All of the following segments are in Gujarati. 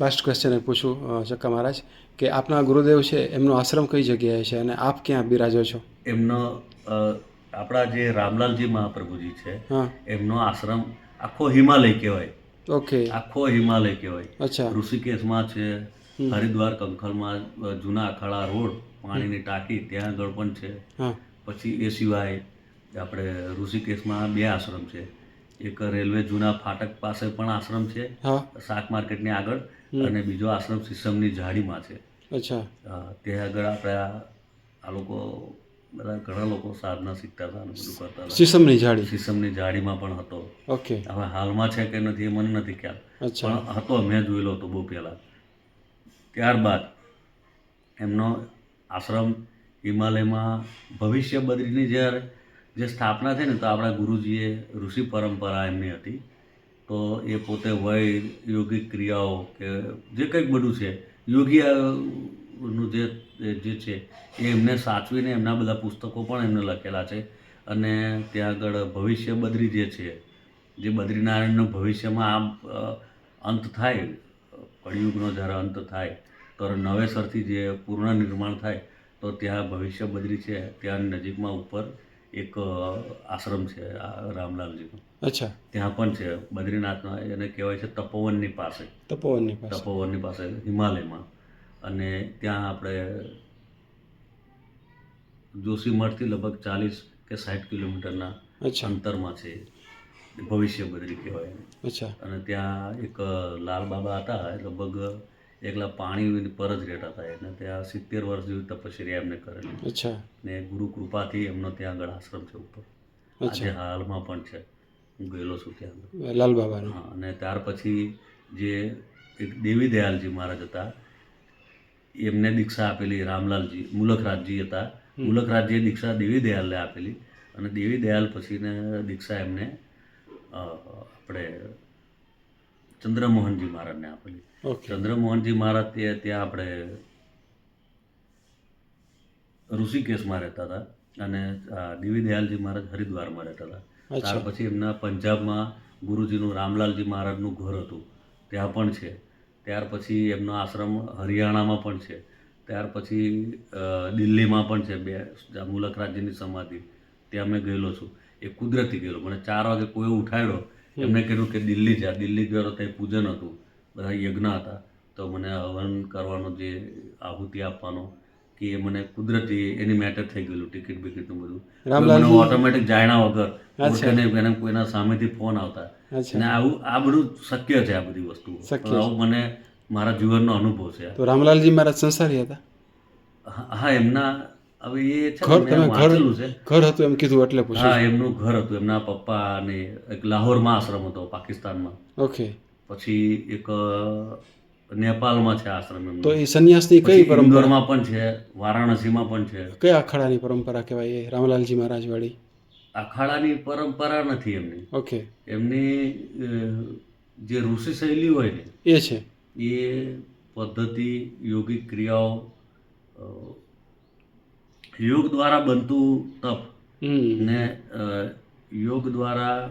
લાસ્ટ ક્વેશ્ચન એ પૂછું ચક્કા મહારાજ કે આપના ગુરુદેવ છે એમનો આશ્રમ કઈ જગ્યાએ છે અને આપ ક્યાં બિરાજો છો? એમનો આપણા જે રામલાલજી મહાપ્રભુજી છે એમનો આશ્રમ આખો હિમાલય કહેવાય. ઓકે. આખો હિમાલય કહેવાય. અચ્છા. ઋષિકેશમાં છે હરિદ્વાર કંખલમાં જૂના અખાડા રોડ પાણીની ટાંકી ત્યાં આગળ પણ છે પછી એ સિવાય આપણે ઋષિકેશમાં બે આશ્રમ છે. એક રેલવે જૂના ફાટક પાસે પણ આશ્રમ છે શાક માર્કેટની આગળ અને બીજો આશ્રમ સિસમની ઝાડીમાં છે. અચ્છા. તે આગળ આપણે આ લોકો બધા ઘણા લોકો સાધના શીખતા હતા અને બધું કરતા હતા. સીસમની ઝાડી? સિસમની ઝાડીમાં પણ હતો. ઓકે. હવે હાલમાં છે કે નથી એ મને નથી ખ્યાલ. પણ હતો મેં જોયેલો હતો બહુ પહેલાં. ત્યારબાદ એમનો આશ્રમ હિમાલયમાં ભવિષ્ય બદરીની જ્યારે જે સ્થાપના થઈ ને તો આપણા ગુરુજીએ ઋષિ પરંપરા એમની હતી. તો એ પોતે વય, યોગિક ક્રિયાઓ કે જે કંઈક બધું છે યોગી નું જે જે છે, એ એમને સાચવીને એમના બધા પુસ્તકો પણ એમને લખેલા છે. અને ત્યાં આગળ ભવિષ્ય બદ્રી જે છે, જે બદ્રીનારાયણનું ભવિષ્યમાં આ અંત થાય, કળિયુગનો જ્યારે અંત થાય, તો નવેસરથી જે પૂર્ણ નિર્માણ થાય, તો ત્યાં ભવિષ્ય બદ્રી છે ત્યાં નજીકમાં ઉપર એક આશ્રમ છે રામલાલજીનો. અચ્છા. ત્યાં પણ છે બદ્રીનાથમાં એને કહેવાય છે તપોવનની પાસે. તપોવનની પાસે. તપોવનની પાસે હિમાલયમાં. અને ત્યાં આપણે જોશીમઠથી લગભગ ચાલીસ કે સાઠ કિલોમીટરના અંતરમાં છે. ભવિષ્ય બદરી કહેવાય અચ્છા. અને ત્યાં એક લાલ બાબા હતા લગભગ એકલા પાણી પર જ રહેતા હતા. એને ત્યાં સિત્તેર વર્ષ જેવી તપશ્ચર્યા એમને કરેલી. અચ્છા. ને ગુરુ કૃપાથી એમનો ત્યાં આગળ આશ્રમ છે ઉપર. આજે હાલમાં પણ છે. હું ગયેલો છું ત્યાં લાલ બાબા હા અને ત્યાર પછી જે એક દેવી દયાલજી મહારાજ હતા એમને દીક્ષા આપેલી રામલાલજી મુલકરાજજી હતા. મુલકરાજજીએ દીક્ષા દેવી દયાલને આપેલી. અને દેવી દયાલ પછીને દીક્ષા એમને આપણે ચંદ્રમોહનજી મહારાજને આપેલી. ચંદ્રમોહનજી મહારાજ તે ત્યાં આપણે ઋષિકેશમાં રહેતા હતા અને આ દયાલજી મહારાજ હરિદ્વારમાં રહેતા હતા. ત્યાર પછી એમના પંજાબમાં ગુરુજીનું રામલાલજી મહારાજનું ઘર હતું. ત્યાં પણ છે. ત્યાર પછી એમનો આશ્રમ હરિયાણામાં પણ છે. ત્યાર પછી દિલ્હીમાં પણ છે. બે જ્યાં મુલકરાજજીની સમાધિ. ત્યાં મેં ગયેલો છું. એ કુદરતી ગયેલો. મને ચાર વાગે કોઈ ઉઠાડ્યો એમને કીધું કે દિલ્હી જા. દિલ્હી ગયો ત્યાં પૂજન હતું. બધા યજ્ઞ હતા. તો મને હવન કરવાનો જે આહુતિ આપવાનો કે મને કુદરતી એની મેટર થઈ ગયેલું ટિકિટ બિકિટનું બધું. મને ઓટોમેટિક જાણ્યા વગર એને કોઈના સામેથી ફોન આવતા. અને આવું આ બધું શક્ય છે આ બધી વસ્તુ આવું મને મારા જીવનનો અનુભવ છે. તો રામલાલજી મારા સંસારી હતા? હા, એમના હવે એ છે ઘર ને હતું એમ કીધું એટલે પૂછ્યું હા એમનું ઘર હતું એમના પપ્પા અને એક લાહોરમાં આશ્રમ હતો પાકિસ્તાનમાં. ઓકે. પછી એક નેપાળમાં છે આશ્રમ એમનો. તો એ સંન્યાસની કઈ પરંપરામાં પરંપરા? પણ છે વારાણસીમાં પણ છે. કયા અખાડાની પરંપરા કહેવાય એ? રામલાલજી મહારાજ વાળી અખાડાની પરંપરા નથી એમની. ઓકે. એમની જે ઋષિ શૈલી હોય ને એ છે. એ પદ્ધતિ યોગિક ક્રિયાઓ યોગ દ્વારા બનતું તપ ને યોગ દ્વારા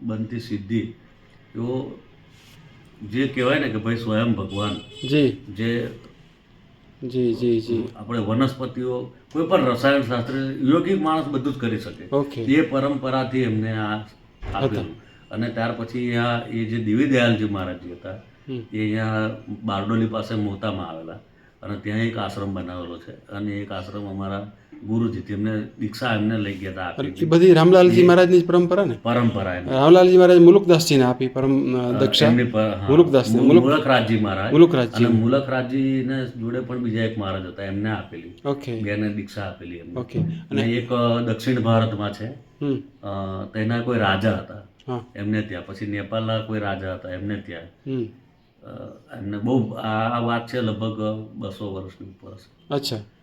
બનતી સિદ્ધિ એવો જે કહેવાય ને કે ભાઈ સ્વયં ભગવાન જી. જે જી જી જી. આપણે વનસ્પતિઓ કોઈ પણ રસાયણ શાસ્ત્ર યોગિક માણસ બધું જ કરી શકે. એ પરંપરાથી એમને આ આપ્યું અને ત્યાર પછી આ એ જે દેવી દયાલજી મહારાજજી હતા એ અહીંયા બારડોલી પાસે મોતામાં આવેલા. અને ત્યાં એક આશ્રમ બનાવેલો છે. અને એક આશ્રમ અમારા ગુરુજી તેમને દીક્ષા એમને લઈ ગયા હતા બધી રામલાલજી મહારાજની જ પરંપરા ને? પરંપરા. રામલાલજી મહારાજ મુલુકદાસજીને આપી પરમ દક્ષા. એમની પર- હા. મુલુકદાસને, મુ- મુલુક- મુલકરાજજી મહારાજ. મુલુકરાજજી અને મુલકરાજજીને જોડે પણ બીજા એક મહારાજ હતા એમને આપેલી. ઓકે. બેને દીક્ષા આપેલી એમને. ઓકે. અને એક દક્ષિણ ભારતમાં છે. તેના કોઈ રાજા હતા. એમને ત્યાં. પછી નેપાળના કોઈ રાજા હતા એમને ત્યાં. હમ અ, એમને બહુ આ વાત છે લગભગ બસો વર્ષની ઉપર. અચ્છા